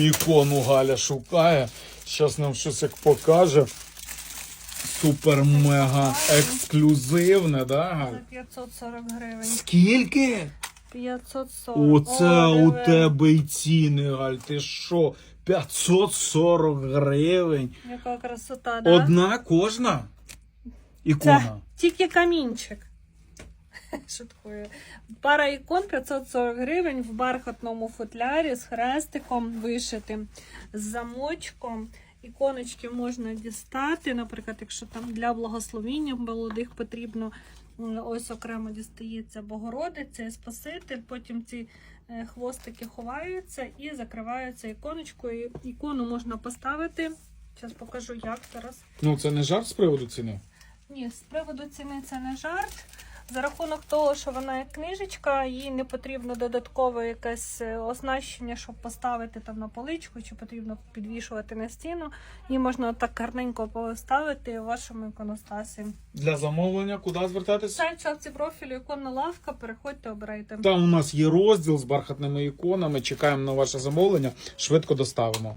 Ікону Галя шукає. Зараз нам щось як покаже. Супер-мега ексклюзивне, да, Галь? За 540 гривень. Скільки? 540. Оце О, у диви. тебе й ціни, Галь. Ти що? 540 гривень. Яка красота, да? Одна кожна? Це Ікона. тільки камінчик. Шуткую. Пара ікон 540 гривень в бархатному футлярі з хрестиком вишитим, з замочком. Іконочки можна дістати, наприклад, якщо там для благословіння молодих потрібно, ось окремо дістається Богородиця і Спаситель, потім ці е, хвостики ховаються і закриваються іконочкою. Ікону можна поставити. Зараз покажу, як зараз. Ну, це не жарт з приводу ціни. Ні, з приводу ціни це не жарт. За рахунок того, що вона як книжечка, їй не потрібно додаткове якесь е, оснащення, щоб поставити там на поличку, чи потрібно підвішувати на стіну. Її можна так гарненько поставити в вашому іконостасі. Для замовлення куди звертатися? Сайт шапці профілю, іконна лавка, переходьте, обирайте. Там у нас є розділ з бархатними іконами. Чекаємо на ваше замовлення. Швидко доставимо.